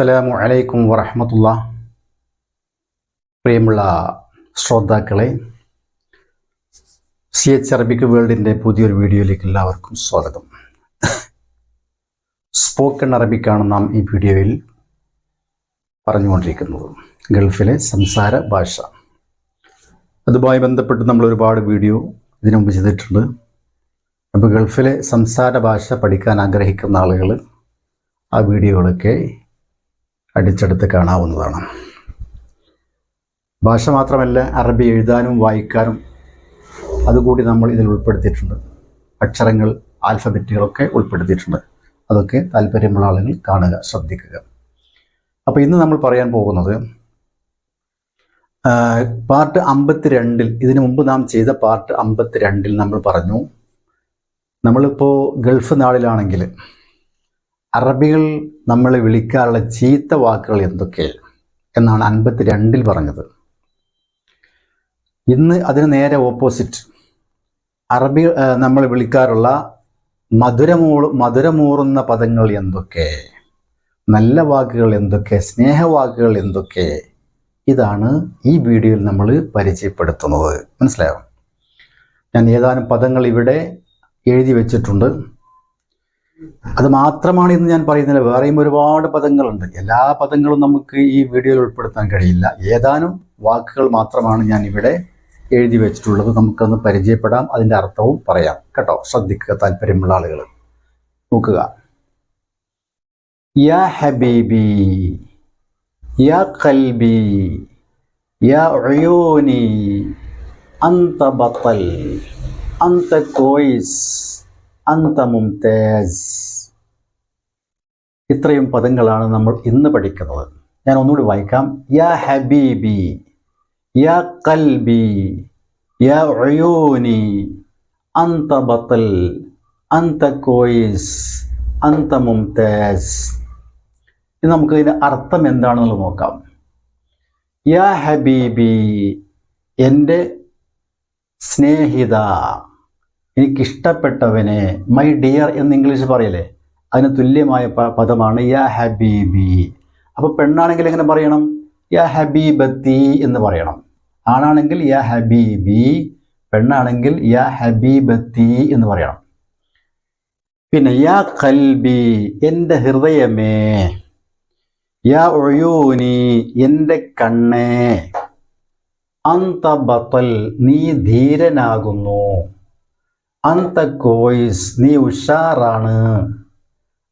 അസ്സലാമു അലൈക്കും വറഹമത്തുള്ള. പ്രിയമുള്ള ശ്രോതാക്കളെ സി എച്ച് അറബിക് വേൾഡിന്റെ പുതിയൊരു വീഡിയോയിലേക്ക് എല്ലാവർക്കും സ്വാഗതം. സ്പോക്കൺ അറബിക്കാണ് നാം ഈ വീഡിയോയിൽ പറഞ്ഞുകൊണ്ടിരിക്കുന്നത്. ഗൾഫിലെ സംസാര ഭാഷ. അതുമായി ബന്ധപ്പെട്ട് നമ്മൾ ഒരുപാട് വീഡിയോ ഇതിനു മുമ്പ് ചെയ്തിട്ടുണ്ട്. അപ്പോൾ ഗൾഫിലെ സംസാര ഭാഷ പഠിക്കാൻ ആഗ്രഹിക്കുന്ന ആളുകൾ ആ വീഡിയോകളൊക്കെ അടിച്ചെടുത്ത് കാണാവുന്നതാണ്. ഭാഷ മാത്രമല്ല അറബി എഴുതാനും വായിക്കാനും അതുകൂടി നമ്മൾ ഇതിൽ ഉൾപ്പെടുത്തിയിട്ടുണ്ട്. അക്ഷരങ്ങൾ ആൽഫബറ്റുകളൊക്കെ ഉൾപ്പെടുത്തിയിട്ടുണ്ട്. അതൊക്കെ താല്പര്യമുള്ള ആളുകൾ കാണുക ശ്രദ്ധിക്കുക. അപ്പോൾ ഇന്ന് നമ്മൾ പറയാൻ പോകുന്നത് പാർട്ട് പാർട്ട് അമ്പത്തിരണ്ടിൽ ഇതിനു മുമ്പ് നാം ചെയ്ത പാർട്ട് അമ്പത്തിരണ്ടിൽ നമ്മൾ പറഞ്ഞു. നമ്മളിപ്പോൾ ഗൾഫ് നാടിലാണെങ്കിൽ അറബികൾ നമ്മളെ വിളിക്കാനുള്ള ചീത്ത വാക്കുകൾ എന്തൊക്കെ എന്നാണ് അൻപത്തി രണ്ടിൽ പറഞ്ഞത്. ഇന്ന് അതിന് നേരെ ഓപ്പോസിറ്റ് അറബി നമ്മൾ വിളിക്കാറുള്ള മധുരമൂ മധുരമൂറുന്ന പദങ്ങൾ എന്തൊക്കെ? നല്ല വാക്കുകൾ എന്തൊക്കെ? സ്നേഹവാക്കുകൾ എന്തൊക്കെ? ഇതാണ് ഈ വീഡിയോയിൽ നമ്മൾ പരിചയപ്പെടുത്തുന്നത്. മനസ്സിലായോ? ഞാൻ ഏതാനും പദങ്ങൾ ഇവിടെ എഴുതി വെച്ചിട്ടുണ്ട്. അത് മാത്രമാണ് ഇന്ന് ഞാൻ പറയുന്നില്ല വേറെയും ഒരുപാട് പദങ്ങളുണ്ട്. എല്ലാ പദങ്ങളും നമുക്ക് ഈ വീഡിയോയിൽ ഉൾപ്പെടുത്താൻ കഴിയില്ല. ഏതാനും വാക്കുകൾ മാത്രമാണ് ഞാൻ ഇവിടെ എഴുതി വെച്ചിട്ടുള്ളത്. നമുക്കൊന്ന് പരിചയപ്പെടാം. അതിന്റെ അർത്ഥവും പറയാം. കേട്ടോ? ശ്രദ്ധിക്കുക താല്പര്യമുള്ള ആളുകൾ നോക്കുക. യാ ഹബീബി യാ കൽബി യാ അന്ത ബത്തൽ അന്ത കോയിസ്. അന്ത മുംതേസ്. ഇത്രയും പദങ്ങളാണ് നമ്മൾ ഇന്ന് പഠിക്കുന്നത്. ഞാൻ ഒന്നുകൂടി വായിക്കാം. യാ ഹബീബി യാ കൽബി യാ ഉയൂനി അന്ത ബത്തൽ അന്ത കോയിസ് അന്ത മുംതേസ്. ഇനി നമുക്ക് അർത്ഥം എന്താണെന്ന് നോക്കാം. യാ ഹബീബി എന്റെ സ്നേഹിത. എനിക്കിഷ്ടപ്പെട്ടവനെ മൈ ഡിയർ എന്ന് ഇംഗ്ലീഷ് പറയല്ലേ? അതിന് തുല്യമായ പദമാണ് യാ ഹബീബി. അപ്പോൾ പെണ്ണാണെങ്കിൽ എങ്ങനെ പറയണം? യാ ഹബീബത്തി എന്ന് പറയണം. ആണാണെങ്കിൽ യാ ഹബീബി പെണ്ണാണെങ്കിൽ യാ ഹബീബത്തി എന്ന് പറയണം. പിന്നെ യാ കൽബി എന്റെ ഹൃദയമേ. യാ ഒഴൂനി എന്റെ കണ്ണേ. അന്ത ബത്തൽ നീ ധീരനാകുന്നു. അന്ത നീ ഉഷാറാണ്.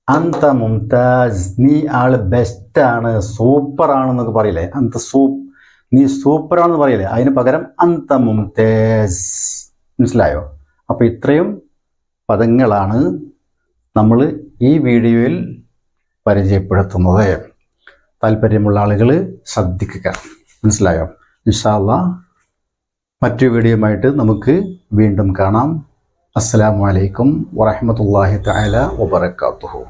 അന്ത മുംതാജ് നീ ആൾ ബെസ്റ്റാണ്. സൂപ്പറാണെന്നൊക്കെ പറയില്ലേ? അന്ത സൂപ്പ് നീ സൂപ്പറാണെന്ന് പറയില്ലേ? അതിന് പകരം അന്ത മുംതേജ് മനസ്സിലായോ? അപ്പോൾ ഇത്രയും പദങ്ങളാണ് നമ്മൾ ഈ വീഡിയോയിൽ പരിചയപ്പെടുത്തുന്നത്. താല്പര്യമുള്ള ആളുകൾ ശ്രദ്ധിക്കുക. മനസ്സിലായോ? ഇൻഷാല്ല മറ്റു വീഡിയോയുമായിട്ട് നമുക്ക് വീണ്ടും കാണാം. അസ്സലാമു അലൈക്കും വറഹമത്തല്ലാഹി തആല വബറകാതുഹു